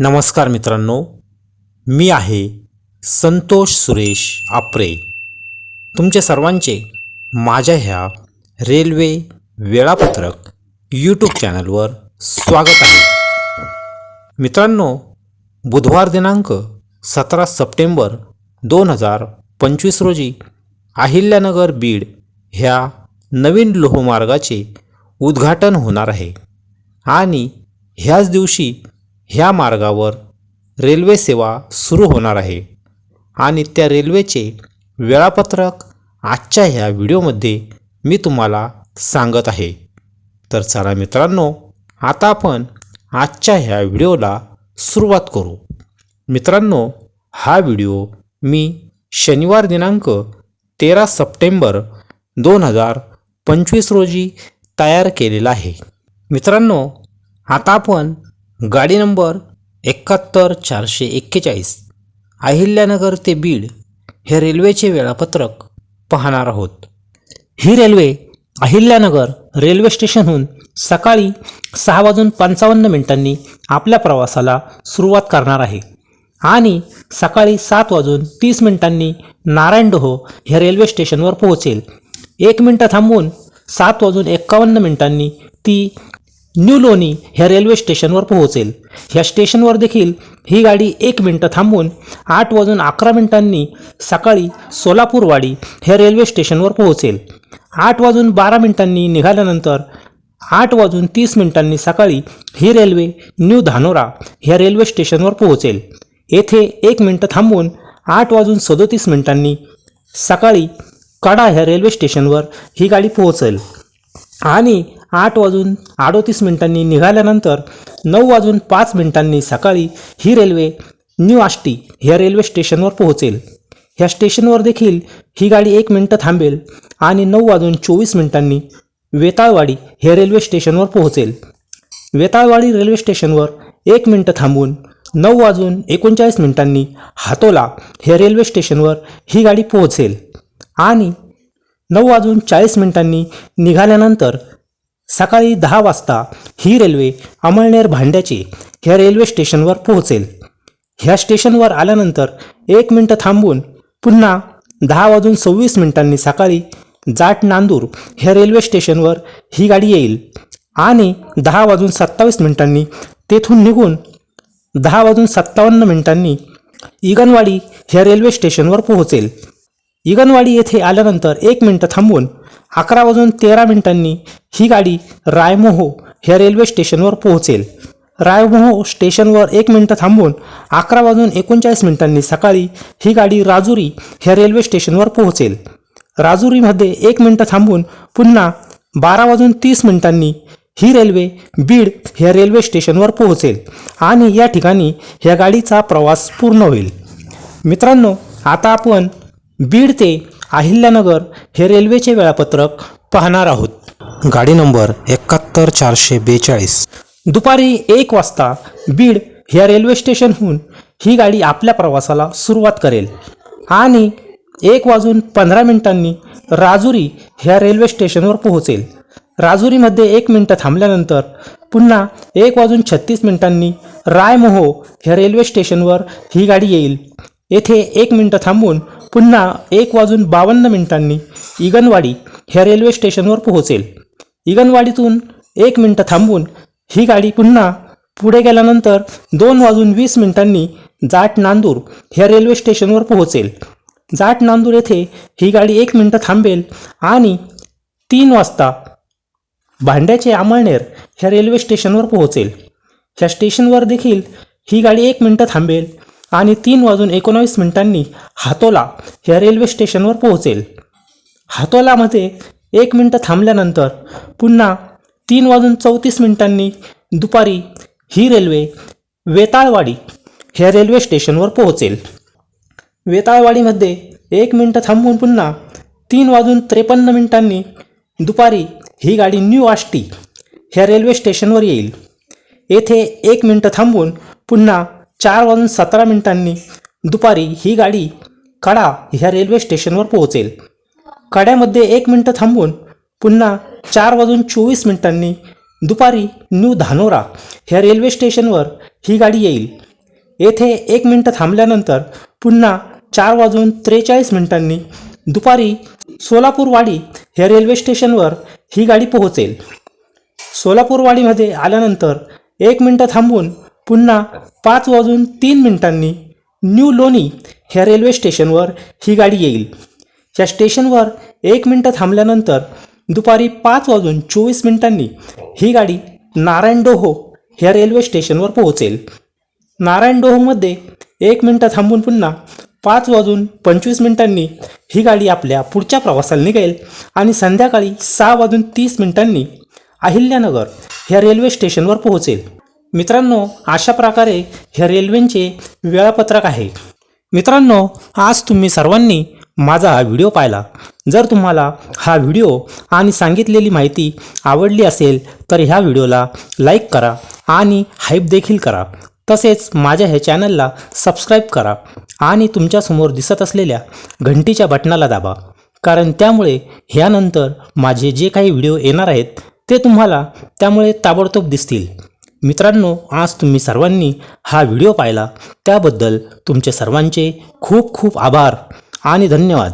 नमस्कार मित्रांनो मी आहे संतोष सुरेश आपरे. तुमचे सर्वांचे माझ्या ह्या रेल्वे वेळापत्रक यूट्यूब चॅनलवर स्वागत आहे. मित्रांनो बुधवार दिनांक सतरा सप्टेंबर दोन हजार पंचवीस रोजी अहिल्यानगर बीड ह्या नवीन लोहमार्गाचे उद्घाटन होणार आहे आणि ह्याच दिवशी ह्या मार्गावर रेल्वे सेवा सुरू होणार आहे. आणि त्या रेल्वेचे वेळापत्रक आजच्या ह्या व्हिडिओमध्ये मी तुम्हाला सांगत आहे. तर चला मित्रांनो आता आपण आजच्या ह्या व्हिडिओला सुरुवात करू. मित्रांनो हा व्हिडिओ मी शनिवार दिनांक तेरा सप्टेंबर दोन हजार पंचवीस रोजी तयार केलेला आहे. मित्रांनो आता आपण गाडी नंबर एकाहत्तर चारशे एक्केचाळीस. अहिल्यानगर ते बीड हे रेल्वेचे वेळापत्रक पाहणार आहोत. ही रेल्वे अहिल्यानगर रेल्वे स्टेशनहून सकाळी सहा वाजून पंचावन्न मिनिटांनी आपल्या प्रवासाला सुरुवात करणार आहे आणि सकाळी सात वाजून तीस मिनिटांनी नारायणडोह हे रेल्वे स्टेशनवर पोहोचेल. एक मिनटं थांबून सात वाजून एक्कावन्न मिनिटांनी ती न्यू लोणी ह्या रेल्वे स्टेशनवर पोहोचेल. ह्या स्टेशनवर देखील ही गाडी एक मिनटं थांबून आठ वाजून अकरा मिनिटांनी सकाळी सोलापूरवाडी ह्या रेल्वे स्टेशनवर पोहोचेल. आठ वाजून बारा मिनिटांनी निघाल्यानंतर आठ वाजून तीस मिनिटांनी सकाळी ही रेल्वे न्यू धानोरा ह्या रेल्वे स्टेशनवर पोहोचेल. येथे एक मिनटं थांबून आठ वाजून सदोतीस मिनिटांनी सकाळी कडा ह्या रेल्वे स्टेशनवर ही गाडी पोहोचेल. आणि आठ वाजून अडोतीस मिनिटांनी निघाल्यानंतर नऊ वाजून पाच मिनिटांनी सकाळी ही रेल्वे न्यू आष्टी ह्या रेल्वे स्टेशनवर पोहोचेल. ह्या स्टेशनवर देखील ही गाडी एक मिनटं थांबेल आणि नऊ वाजून चोवीस मिनिटांनी वेताळवाडी हे रेल्वे स्टेशनवर पोहोचेल. वेताळवाडी रेल्वे स्टेशनवर एक मिनटं थांबून नऊ वाजून एकोणचाळीस मिनिटांनी हातोला हे रेल्वे स्टेशनवर ही गाडी पोहोचेल. आणि नऊ वाजून चाळीस मिनिटांनी निघाल्यानंतर सकाळी दहा वाजता ही रेल्वे अमळनेर भांड्याचे ह्या रेल्वे स्टेशनवर पोहोचेल. ह्या स्टेशनवर आल्यानंतर एक मिनटं थांबून पुन्हा दहा वाजून सव्वीस मिनिटांनी सकाळी जाट नांदूर ह्या रेल्वे स्टेशनवर ही गाडी येईल आणि दहा वाजून सत्तावीस मिनिटांनी तेथून निघून दहा वाजून सत्तावन्न मिनिटांनी इगनवाडी ह्या रेल्वे स्टेशनवर पोहोचेल. इगनवाडी येथे आल्यानंतर एक मिनटं थांबून अकरा वाजून तेरा मिनिटांनी ही गाडी रायमोहो ह्या रेल्वे स्टेशनवर पोहोचेल. रायमोहो स्टेशनवर एक मिनटं थांबून अकरा वाजून एकोणचाळीस मिनिटांनी सकाळी ही गाडी राजुरी ह्या रेल्वे स्टेशनवर पोहोचेल. राजुरीमध्ये एक मिनटं थांबून पुन्हा बारा वाजून तीस मिनिटांनी ही रेल्वे बीड ह्या रेल्वे स्टेशनवर पोहोचेल आणि या ठिकाणी ह्या गाडीचा प्रवास पूर्ण होईल. मित्रांनो आता आपण बीड ते अहिल्यानगर हे रेल्वेचे वेळापत्रक पाहणार आहोत. गाडी नंबर एकाहत्तर चारशे बेचाळीस. दुपारी एक वाजता बीड ह्या रेल्वे स्टेशनहून ही गाडी आपल्या प्रवासाला सुरुवात करेल. आणि एक वाजून पंधरा मिनिटांनी राजुरी ह्या रेल्वे स्टेशनवर पोहोचेल. राजुरीमध्ये एक मिनटं थांबल्यानंतर पुन्हा एक वाजून छत्तीस मिनिटांनी रायमोहो ह्या रेल्वे स्टेशनवर ही गाडी येईल. येथे एक मिनटं थांबून पुन्हा एक वाजून बावन्न मिनिटांनी इगनवाडी ह्या रेल्वे स्टेशनवर पोहोचेल. इगनवाडीतून एक मिनटं थांबून ही गाडी पुन्हा पुढे गेल्यानंतर दोन वाजून वीस मिनिटांनी जाट नांदूर ह्या रेल्वे स्टेशनवर पोहोचेल. जाट नांदूर येथे ही गाडी एक मिनटं थांबेल आणि तीन वाजता भांड्याचे आमळनेर ह्या रेल्वे स्टेशनवर पोहोचेल. ह्या स्टेशनवर देखील ही गाडी एक मिनटं थांबेल. आणि तीन वाजून एकोणावीस मिनिटांनी हातोला ह्या रेल्वे स्टेशनवर पोहोचेल. हातोलामध्ये एक मिनटं थांबल्यानंतर पुन्हा तीन वाजून चौतीस मिनिटांनी दुपारी ही रेल्वे वेताळवाडी ह्या रेल्वे स्टेशनवर पोहोचेल. वेताळवाडीमध्ये एक मिनटं थांबून पुन्हा तीन वाजून त्रेपन्न मिनिटांनी दुपारी ही गाडी न्यू आष्टी ह्या रेल्वे स्टेशनवर येईल. येथे एक मिनटं थांबून पुन्हा चार वाजून सतरा मिनिटांनी दुपारी ही गाडी कडा ह्या रेल्वे स्टेशनवर पोहोचेल. कड्यामध्ये एक मिनटं थांबून पुन्हा चार वाजून चोवीस मिनिटांनी दुपारी न्यू धानोरा ह्या रेल्वे स्टेशनवर ही गाडी येईल. येथे एक मिनटं थांबल्यानंतर पुन्हा चार वाजून त्रेचाळीस मिनिटांनी दुपारी सोलापूरवाडी ह्या रेल्वे स्टेशनवर ही गाडी पोहोचेल. सोलापूरवाडीमध्ये आल्यानंतर एक मिनटं थांबून पुन्हा पाच वाजून तीन मिनिटांनी न्यू लोणी ह्या रेल्वे स्टेशनवर ही गाडी येईल. या स्टेशनवर एक मिनटं थांबल्यानंतर दुपारी पाच वाजून चोवीस मिनिटांनी ही गाडी नारायण डोहो ह्या रेल्वे स्टेशनवर पोहोचेल. नारायण डोहोमध्ये एक मिनटं थांबून पुन्हा पाच वाजून पंचवीस मिनिटांनी ही गाडी आपल्या पुढच्या प्रवासाला निघेल आणि संध्याकाळी सहा वाजून तीस मिनिटांनी अहिल्यानगर ह्या रेल्वे स्टेशनवर पोहोचेल. मित्रांनो अशा प्रकारे हे रेल्वेंचे वेळापत्रक आहे. मित्रांनो आज तुम्ही सर्वांनी माझा हा व्हिडिओ पाहिला. जर तुम्हाला हा व्हिडिओ आणि सांगितलेली माहिती आवडली असेल तर ह्या व्हिडिओला लाईक करा आणि हाईप देखील करा. तसेच माझ्या ह्या चॅनलला सबस्क्राईब करा आणि तुमच्यासमोर दिसत असलेल्या घंटीच्या बटनाला दाबा. कारण त्यामुळे ह्यानंतर माझे जे काही व्हिडिओ येणार आहेत ते तुम्हाला त्यामुळे ताबडतोब दिसतील. मित्रांनो आज तुम्ही सर्वांनी हा व्हिडिओ पाहिला. त्याबद्दल तुमचे सर्वांचे खूप खूप आभार आणि धन्यवाद.